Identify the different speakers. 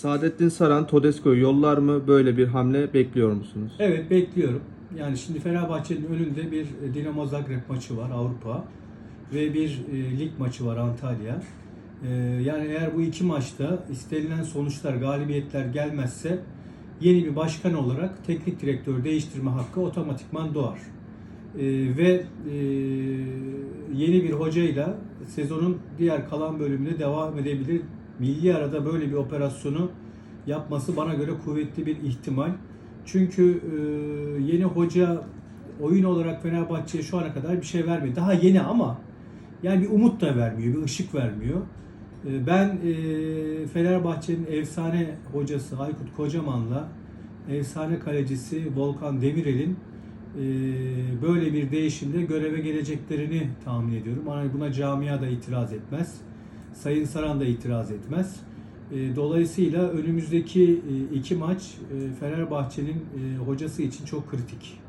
Speaker 1: Saadettin Saran Todesco'yu yollar mı? Böyle bir hamle bekliyor musunuz?
Speaker 2: Evet bekliyorum. Yani şimdi Fenerbahçe'nin önünde bir e, Dinamo Zagreb maçı var Avrupa ve bir e, lig maçı var Antalya. E, yani eğer bu iki maçta istenilen sonuçlar, galibiyetler gelmezse yeni bir başkan olarak teknik direktör değiştirme hakkı otomatikman doğar. E, ve yeni bir hocayla sezonun diğer kalan bölümünde devam edebilir. Milli arada böyle bir operasyonu yapması bana göre kuvvetli bir ihtimal. Çünkü e, yeni hoca oyun olarak Fenerbahçe'ye şu ana kadar bir şey vermedi. Daha yeni ama yani bir umut da vermiyor, bir ışık vermiyor. E, ben e, Fenerbahçe'nin efsane hocası Aykut Kocaman'la efsane kalecisi Volkan Demirel'in e, böyle bir değişimde göreve geleceklerini tahmin ediyorum. Ama buna camia da itiraz etmez. Sayın Saran da itiraz etmez. E, Dolayısıyla önümüzdeki e, iki maç e, Fenerbahçe'nin hocası için çok kritik.